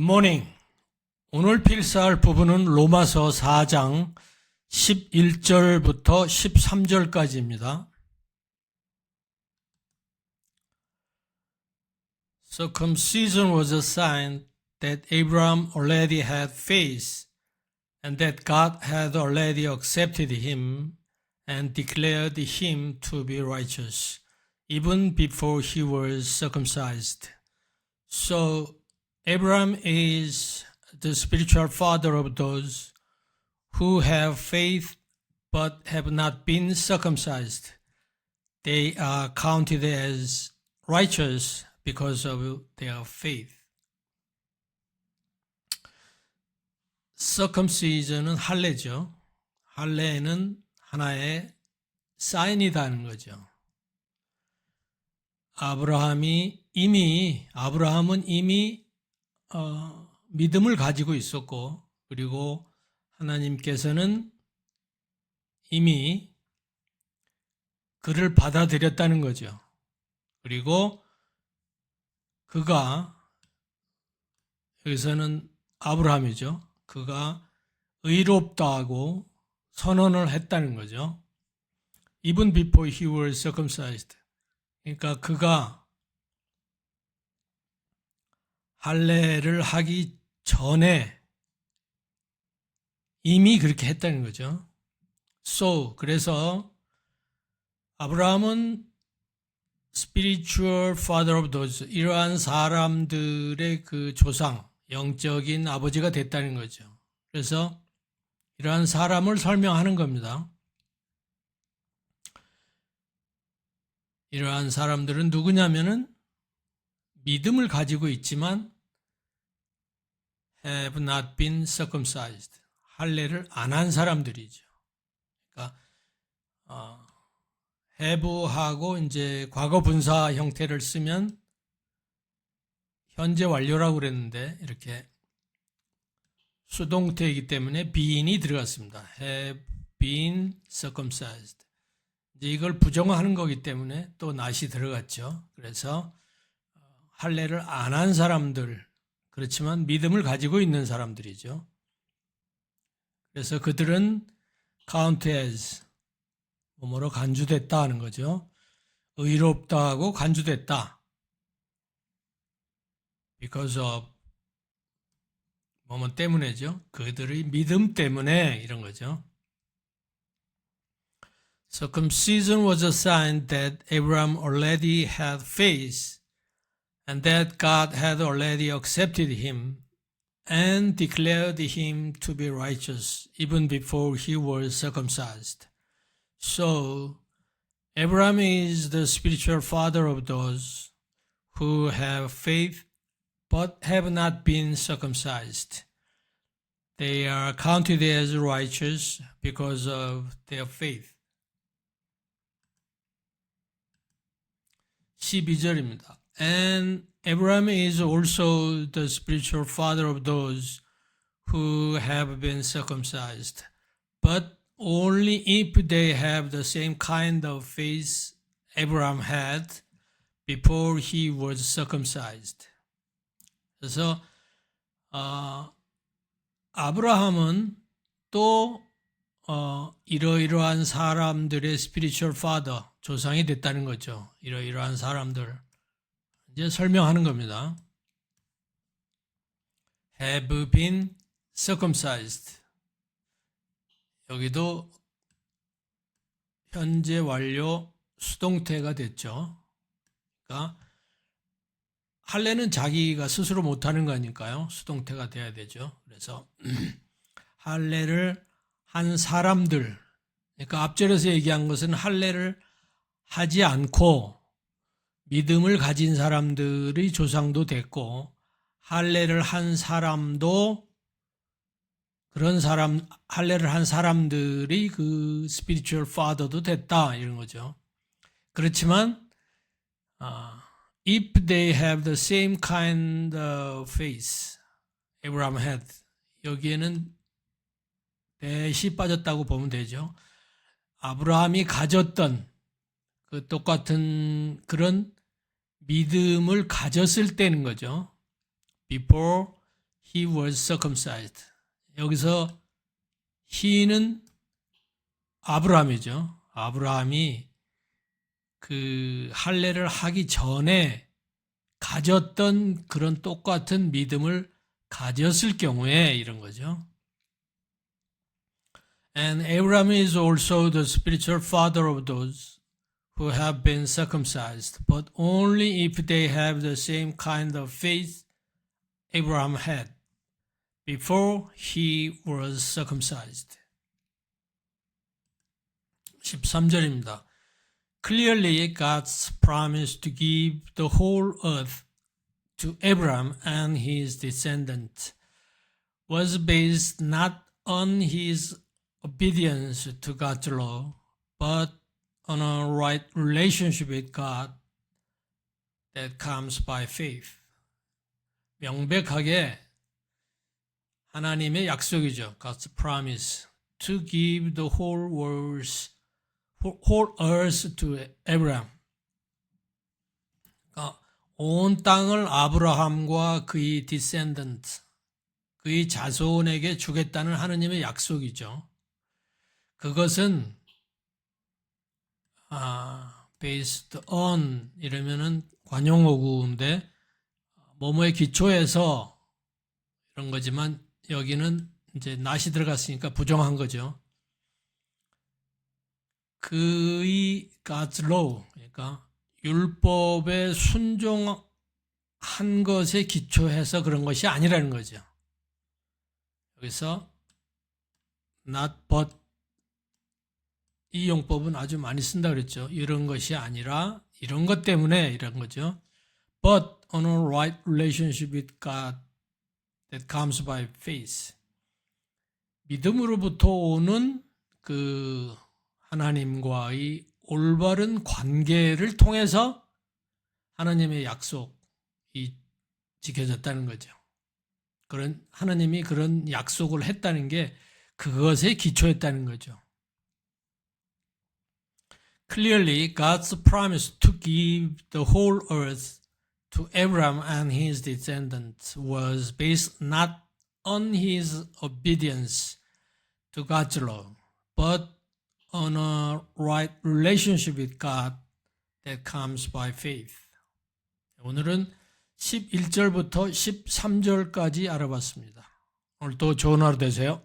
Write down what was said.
굿모닝. 오늘 필사할 부분은 로마서 4장 11절부터 13절까지입니다. Circumcision was a sign that Abraham already had faith and that God had already accepted him and declared him to be righteous even before he was circumcised. So Abraham is the spiritual father of those who have faith but have not been circumcised. They are counted as righteous because of their faith. circumcision은 할례죠. 할례는 하나의 사인이다는 거죠. 아브라함이 이미 아브라함은 이미 어, 믿음을 가지고 있었고 그리고 하나님께서는 이미 그를 받아들였다는 거죠. 그리고 그가 여기서는 아브라함이죠. 그가 의롭다고 선언을 했다는 거죠. Even before he was circumcised. 그러니까 그가 할례를 하기 전에 이미 그렇게 했다는 거죠. So 그래서 아브라함은 spiritual father of those 이러한 사람들의 그 조상 영적인 아버지가 됐다는 거죠. 그래서 이러한 사람을 설명하는 겁니다. 이러한 사람들은 누구냐면은 믿음을 가지고 있지만 have not been circumcised. 할례를 안 한 사람들이죠. 그러니까 어, have하고 이제 과거 분사 형태를 쓰면 현재 완료라고 그랬는데 이렇게 수동태이기 때문에 being이 들어갔습니다. have been circumcised. 이제 이걸 부정하는 거기 때문에 또 not이 들어갔죠. 그래서 어, 할례를 안 한 사람들 그렇지만 믿음을 가지고 있는 사람들이죠. 그래서 그들은 count as 뭐뭐로 간주됐다 하는 거죠. 의롭다고 간주됐다. because of 뭐뭐 때문에죠. 그들의 믿음 때문에 이런 거죠. Circumcision was a sign that Abraham already had faith and that God had already accepted him and declared him to be righteous even before he was circumcised. So, Abraham is the spiritual father of those who have faith but have not been circumcised. They are counted as righteous because of their faith. 12절입니다. And Abraham is also the spiritual father of those who have been circumcised, but only if they have the same kind of faith Abraham had before he was circumcised. 그래서 어, 아브라함은 또 어, 이러이러한 사람들의 spiritual father 조상이 됐다는 거죠. 이러이러한 사람들 이제 설명하는 겁니다. have been circumcised. 여기도 현재 완료 수동태가 됐죠. 그러니까 할례는 자기가 스스로 못하는 거니까요. 수동태가 돼야 되죠. 그래서 할례를 한 사람들, 그러니까 앞절에서 얘기한 것은 할례를 하지 않고 믿음을 가진 사람들의 조상도 됐고 할례를 한 사람도 그런 사람 할례를 한 사람들이 그 스피리추얼 파더도 됐다 이런 거죠. 그렇지만 아, if they have the same kind of faith Abraham had 여기에는 대시 빠졌다고 보면 되죠. 아브라함이 가졌던 그 똑같은 그런 믿음을 가졌을 때는 거죠. Before he was circumcised. 여기서 he는 아브라함이죠. 아브라함이 그 할례를 하기 전에 가졌던 그런 똑같은 믿음을 가졌을 경우에 이런 거죠. And Abraham is also the spiritual father of those who have been circumcised, but only if they have the same kind of faith Abraham had before he was circumcised. 13절입니다. Clearly, God's promise to give the whole earth to Abraham and his descendants was based not on his obedience to God's law, but on a right relationship with God that comes by faith. 명백하게 하나님의 약속이죠. God's promise to give the whole world, whole earth to Abraham. 그러니까 온 땅을 아브라함과 그의 descendant, 그의 자손에게 주겠다는 하느님의 약속이죠. 그것은 아, based on 이러면은 관용어구인데 뭐뭐의 기초에서 이런 거지만 여기는 이제 낫이 들어갔으니까 부정한 거죠. 그의 God's law, 그러니까 율법에 순종한 것에 기초해서 그런 것이 아니라는 거죠. 여기서 not but 이 용법은 아주 많이 쓴다 그랬죠. 이런 것이 아니라 이런 것 때문에 이런 거죠. But on a right relationship with God that comes by faith. 믿음으로부터 오는 그 하나님과의 올바른 관계를 통해서 하나님의 약속이 지켜졌다는 거죠. 그런 하나님이 그런 약속을 했다는 게 그것에 기초했다는 거죠. Clearly, God's promise to give the whole earth to Abraham and his descendants was based not on his obedience to God's law, but on a right relationship with God that comes by faith. 오늘은 11절부터 13절까지 알아봤습니다. 오늘도 좋은 하루 되세요.